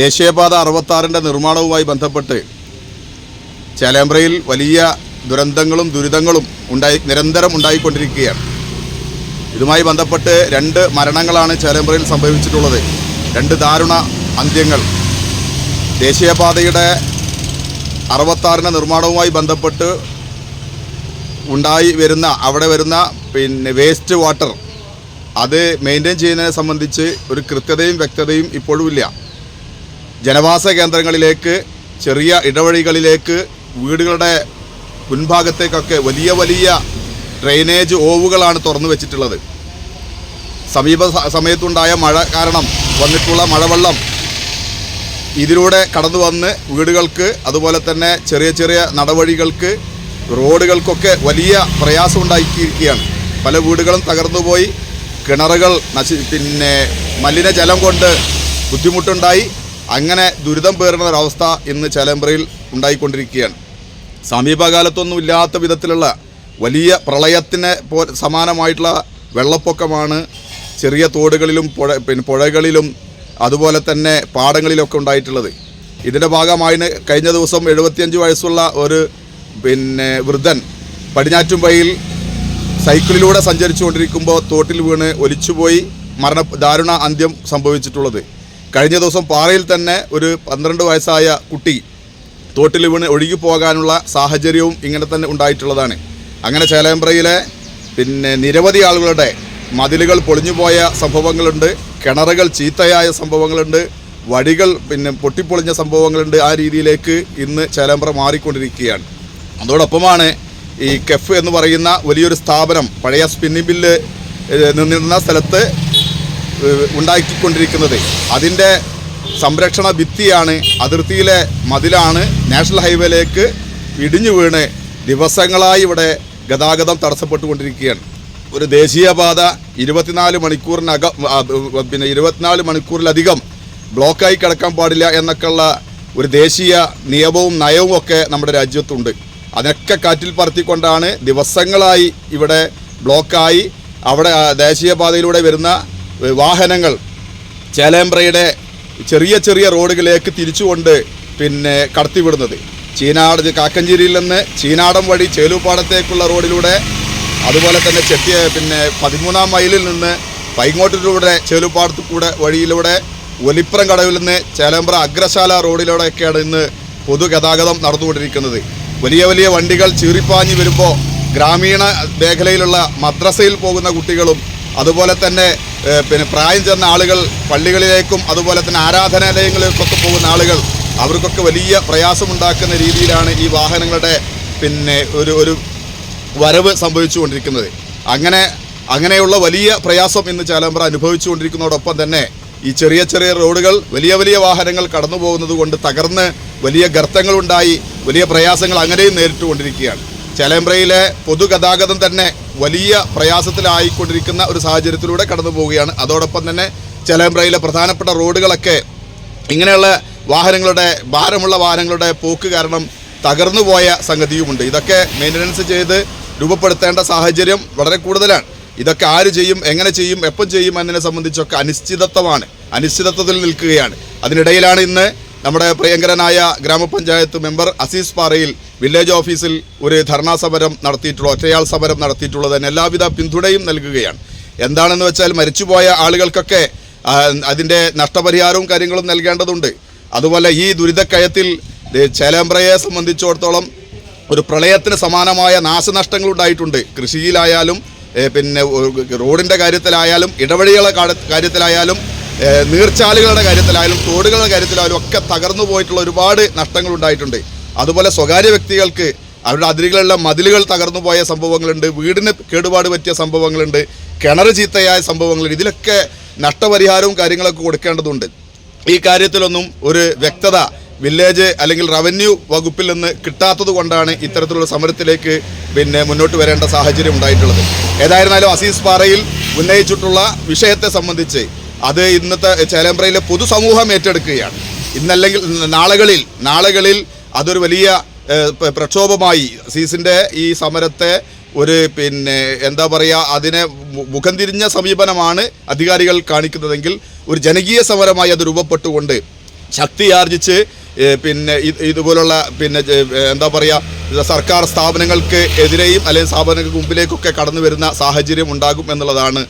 ദേശീയപാത അറുപത്താറിന്റെ നിർമ്മാണവുമായി ബന്ധപ്പെട്ട് ചേലേമ്പ്രയിൽ വലിയ ദുരന്തങ്ങളും ദുരിതങ്ങളും ഉണ്ടായി നിരന്തരം ഉണ്ടായിക്കൊണ്ടിരിക്കുകയാണ്. ഇതുമായി ബന്ധപ്പെട്ട് രണ്ട് മരണങ്ങളാണ് ചേലേമ്പ്രയിൽ സംഭവിച്ചിട്ടുള്ളത്. രണ്ട് ദാരുണ അന്ത്യങ്ങൾ. ദേശീയപാതയുടെ അറുപത്താറിന്റെ നിർമ്മാണവുമായി ബന്ധപ്പെട്ട് ഉണ്ടായി വരുന്ന അവിടെ വരുന്ന പിന്നെ വേസ്റ്റ് വാട്ടർ അത് മെയിന്റെയിൻ ചെയ്യുന്നതിനെ സംബന്ധിച്ച് ഒരു കൃത്യതയും വ്യക്തതയും ഇപ്പോഴുമില്ല ജനവാസ കേന്ദ്രങ്ങളിലേക്ക് ചെറിയ ഇടവഴികളിലേക്ക് വീടുകളുടെ മുൻഭാഗത്തേക്കൊക്കെ വലിയ വലിയ ഡ്രെയിനേജ് ഓവുകളാണ് തുറന്നു വെച്ചിട്ടുള്ളത്. സമീപ സമയത്തുണ്ടായ മഴ കാരണം വന്നിട്ടുള്ള മഴവെള്ളം ഇതിലൂടെ കടന്നു വന്ന് വീടുകൾക്ക് അതുപോലെ തന്നെ ചെറിയ ചെറിയ നടവഴികൾക്ക് റോഡുകൾക്കൊക്കെ വലിയ പ്രയാസം ഉണ്ടാക്കിയിരിക്കുകയാണ് പല വീടുകളും തകർന്നുപോയി കിണറുകൾ നശി പിന്നെ മലിനജലം കൊണ്ട് ബുദ്ധിമുട്ടുണ്ടായി. അങ്ങനെ ദുരിതം പേറുന്ന ഒരവസ്ഥ ഇന്ന് ചേലമ്പ്രയിൽ ഉണ്ടായിക്കൊണ്ടിരിക്കുകയാണ്. സമീപകാലത്തൊന്നും ഇല്ലാത്ത വിധത്തിലുള്ള വലിയ പ്രളയത്തിന് സമാനമായിട്ടുള്ള വെള്ളപ്പൊക്കമാണ് ചെറിയ തോടുകളിലും പുഴ പിന്നെ പുഴകളിലും അതുപോലെ തന്നെ പാടങ്ങളിലൊക്കെ ഉണ്ടായിട്ടുള്ളത്. ഇതിന്റെ ഭാഗമായി കഴിഞ്ഞ ദിവസം എഴുപത്തിയഞ്ച് വയസ്സുള്ള ഒരു പിന്നെ വൃദ്ധൻ പടിഞ്ഞാറ്റുംപയിൽ സൈക്കിളിലൂടെ സഞ്ചരിച്ചുകൊണ്ടിരിക്കുമ്പോൾ തോട്ടിൽ വീണ് ഒലിച്ചുപോയി മരണ ദാരുണ അന്ത്യം സംഭവിച്ചിട്ടുള്ളത്. കഴിഞ്ഞ ദിവസം പാറയിൽ തന്നെ ഒരു പന്ത്രണ്ട് വയസ്സായ കുട്ടി തോട്ടിൽ വീണ് ഒഴുകി പോകാനുള്ള സാഹചര്യവും ഇങ്ങനെ തന്നെ ഉണ്ടായിട്ടുള്ളതാണ്. അങ്ങനെ ചേലേമ്പ്രയിലെ പിന്നെ നിരവധി ആളുകളുടെ മതിലുകൾ പൊളിഞ്ഞുപോയ സംഭവങ്ങളുണ്ട് കിണറുകൾ ചീത്തയായ സംഭവങ്ങളുണ്ട് വടികൾ പിന്നെ പൊട്ടിപ്പൊളിഞ്ഞ സംഭവങ്ങളുണ്ട് ആ രീതിയിലേക്ക് ഇന്ന് ചേലേമ്പ്ര മാറിക്കൊണ്ടിരിക്കുകയാണ്. അതോടൊപ്പമാണ് ഈ കെഫ് എന്ന് പറയുന്ന വലിയൊരു സ്ഥാപനം പഴയ സ്പിന്നിംഗ് ബില്ല് നിന്നിരുന്ന സ്ഥലത്ത് ഉണ്ടാക്കിക്കൊണ്ടിരിക്കുന്നത്. അതിന്റെ സംരക്ഷണ ഭിത്തിയാണ് അതിർത്തിയിലെ മതിലാണ് നാഷണൽ ഹൈവേയിലേക്ക് ഇടിഞ്ഞു വീണ് ദിവസങ്ങളായി ഇവിടെ ഗതാഗതം തടസ്സപ്പെട്ടുകൊണ്ടിരിക്കുകയാണ്. ഒരു ദേശീയപാത ഇരുപത്തിനാല് മണിക്കൂറിനകം പിന്നെ ഇരുപത്തിനാല് മണിക്കൂറിലധികം ബ്ലോക്കായി കിടക്കാൻ പാടില്ല എന്നൊക്കെയുള്ള ഒരു ദേശീയ നിയമവും നയവും ഒക്കെ നമ്മുടെ രാജ്യത്തുണ്ട്. അതൊക്കെ കാറ്റിൽ പറത്തിക്കൊണ്ടാണ് ദിവസങ്ങളായി ഇവിടെ ബ്ലോക്കായി അവിടെ ദേശീയപാതയിലൂടെ വരുന്ന വാഹനങ്ങൾ ചേലേമ്പ്രയുടെ ചെറിയ ചെറിയ റോഡുകളിലേക്ക് തിരിച്ചുകൊണ്ട് പിന്നെ കടത്തിവിടുന്നത്. ചീനാട് കാക്കഞ്ചേരിയിൽ നിന്ന് ചീനാടം വഴി ചേലൂപ്പാടത്തേക്കുള്ള റോഡിലൂടെ അതുപോലെ തന്നെ ചെത്തിയ പിന്നെ പതിമൂന്നാം മൈലിൽ നിന്ന് പൈങ്ങോട്ടിലൂടെ ചേലുപ്പാടത്ത് കൂടെ വഴിയിലൂടെ ഒലിപ്പുറം കടവിൽ നിന്ന് ചേലേമ്പ്ര അഗ്രശാല റോഡിലൂടെയൊക്കെയാണ് ഇന്ന് പൊതുഗതാഗതം നടന്നുകൊണ്ടിരിക്കുന്നത്. വലിയ വലിയ വണ്ടികൾ ചീറിപ്പാഞ്ഞ് വരുമ്പോൾ ഗ്രാമീണ മേഖലയിലുള്ള മദ്രസയിൽ പോകുന്ന കുട്ടികളും അതുപോലെ തന്നെ പിന്നെ പ്രായം ചെന്ന ആളുകൾ പള്ളികളിലേക്കും അതുപോലെ തന്നെ ആരാധനാലയങ്ങളിലേക്കൊക്കെ പോകുന്ന ആളുകൾ അവർക്കൊക്കെ വലിയ പ്രയാസമുണ്ടാക്കുന്ന രീതിയിലാണ് ഈ വാഹനങ്ങളുടെ പിന്നെ ഒരു ഒരു വരവ് സംഭവിച്ചുകൊണ്ടിരിക്കുന്നത്. അങ്ങനെ അങ്ങനെയുള്ള വലിയ പ്രയാസം ഇന്ന് ചേലമ്പ്ര അനുഭവിച്ചുകൊണ്ടിരിക്കുന്നതോടൊപ്പം തന്നെ ഈ ചെറിയ ചെറിയ റോഡുകൾ വലിയ വലിയ വാഹനങ്ങൾ കടന്നു പോകുന്നത് കൊണ്ട് തകർന്ന് വലിയ ഗർത്തങ്ങളുണ്ടായി വലിയ പ്രയാസങ്ങൾ അങ്ങനെയും നേരിട്ടുകൊണ്ടിരിക്കുകയാണ്. ചേലമ്പ്രയിലെ പൊതുഗതാഗതം തന്നെ വലിയ പ്രയാസത്തിലായിക്കൊണ്ടിരിക്കുന്ന ഒരു സാഹചര്യത്തിലൂടെ കടന്നു പോവുകയാണ്. അതോടൊപ്പം തന്നെ ചെലമ്പ്രയിലെ പ്രധാനപ്പെട്ട റോഡുകളൊക്കെ ഇങ്ങനെയുള്ള വാഹനങ്ങളുടെ ഭാരമുള്ള വാഹനങ്ങളുടെ പോക്ക് കാരണം തകർന്നു പോയ സംഗതിയുമുണ്ട്. ഇതൊക്കെ മെയിന്റനൻസ് ചെയ്ത് രൂപപ്പെടുത്തേണ്ട സാഹചര്യം വളരെ കൂടുതലാണ്. ഇതൊക്കെ ആര് ചെയ്യും എങ്ങനെ ചെയ്യും എപ്പം ചെയ്യും എന്നതിനെ സംബന്ധിച്ചൊക്കെ അനിശ്ചിതത്വമാണ്. അനിശ്ചിതത്വത്തിൽ നിൽക്കുകയാണ്. അതിനിടയിലാണ് ഇന്ന് നമ്മുടെ പ്രിയങ്കരനായ ഗ്രാമപഞ്ചായത്ത് മെമ്പർ അസീസ് പാറയിൽ വില്ലേജ് ഓഫീസിൽ ഒരു ധർണാ സമരം നടത്തിയിട്ടുള്ള ഒറ്റയാൾ സമരം നടത്തിയിട്ടുള്ളതിന് എല്ലാവിധ പിന്തുണയും നൽകുകയാണ്. എന്താണെന്ന് വെച്ചാൽ മരിച്ചുപോയ ആളുകൾക്കൊക്കെ അതിന്റെ നഷ്ടപരിഹാരവും കാര്യങ്ങളും നൽകേണ്ടതുണ്ട്. അതുപോലെ ഈ ദുരിതക്കയത്തിൽ ചേലേമ്പ്രയെ സംബന്ധിച്ചിടത്തോളം ഒരു പ്രളയത്തിന് സമാനമായ നാശനഷ്ടങ്ങൾ ഉണ്ടായിട്ടുണ്ട്. കൃഷിയിലായാലും പിന്നെ റോഡിന്റെ കാര്യത്തിലായാലും ഇടവഴികളുടെ കാര്യത്തിലായാലും നീർച്ചാലുകളുടെ കാര്യത്തിലായാലും തോടുകളുടെ കാര്യത്തിലായാലും ഒക്കെ തകർന്നു പോയിട്ടുള്ള ഒരുപാട് നഷ്ടങ്ങൾ ഉണ്ടായിട്ടുണ്ട്. അതുപോലെ സ്വകാര്യ വ്യക്തികൾക്ക് അവരുടെ അതിരുകളിലുള്ള മതിലുകൾ തകർന്നു പോയ സംഭവങ്ങളുണ്ട്. വീടിന് കേടുപാട് പറ്റിയ സംഭവങ്ങളുണ്ട്. കിണർ ചീത്തയായ സംഭവങ്ങളുണ്ട്. ഇതിലൊക്കെ നഷ്ടപരിഹാരവും കാര്യങ്ങളൊക്കെ കൊടുക്കേണ്ടതുണ്ട്. ഈ കാര്യത്തിലൊന്നും ഒരു വ്യക്തത വില്ലേജ് അല്ലെങ്കിൽ റവന്യൂ വകുപ്പിൽ നിന്ന് കിട്ടാത്തത് കൊണ്ടാണ് ഇത്തരത്തിലുള്ള സമരത്തിലേക്ക് പിന്നെ മുന്നോട്ട് വരേണ്ട സാഹചര്യം ഉണ്ടായിട്ടുള്ളത്. ഏതായിരുന്നാലും അസീസ് പാറയിൽ ഉന്നയിച്ചിട്ടുള്ള വിഷയത്തെ സംബന്ധിച്ച് അത് ഇന്നത്തെ ചേലമ്പ്രയിലെ പൊതുസമൂഹം ഏറ്റെടുക്കുകയാണ്. ഇന്നല്ലെങ്കിൽ നാളുകളിൽ നാളുകളിൽ അതൊരു വലിയ പ്രക്ഷോഭമായി. സീസിന്റെ ഈ സമരത്തെ ഒരു പിന്നെ എന്താ പറയുക അതിനെ മുഖം തിരിഞ്ഞ സമീപനമാണ് അധികാരികൾ കാണിക്കുന്നതെങ്കിൽ ഒരു ജനകീയ സമരമായി അത് രൂപപ്പെട്ടുകൊണ്ട് ശക്തിയാർജിച്ച് പിന്നെ ഇതുപോലുള്ള പിന്നെ എന്താ പറയുക സർക്കാർ സ്ഥാപനങ്ങൾക്ക് എതിരെയും അല്ലെങ്കിൽ സ്ഥാപനങ്ങൾക്ക് മുമ്പിലേക്കൊക്കെ കടന്നു വരുന്ന സാഹചര്യം ഉണ്ടാകും എന്നുള്ളതാണ്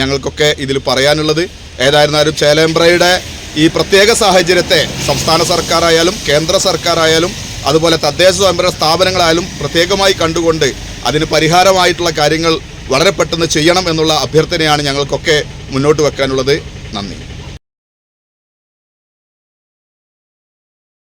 ഞങ്ങൾക്കൊക്കെ ഇതിൽ പറയാനുള്ളത്. ഏതായിരുന്നാലും ചേലേമ്പ്രയുടെ ഈ പ്രത്യേക സാഹചര്യത്തെ സംസ്ഥാന സർക്കാരായാലും കേന്ദ്ര സർക്കാരായാലും അതുപോലെ തദ്ദേശ സ്വയംഭരണ സ്ഥാപനങ്ങളായാലും പ്രത്യേകമായി കണ്ടുകൊണ്ട് അതിന് പരിഹാരമായിട്ടുള്ള കാര്യങ്ങൾ വളരെ പെട്ടെന്ന് ചെയ്യണം എന്നുള്ള അഭ്യർത്ഥനയാണ് ഞങ്ങൾക്കൊക്കെ മുന്നോട്ട് വെക്കാനുള്ളത്. നന്ദി.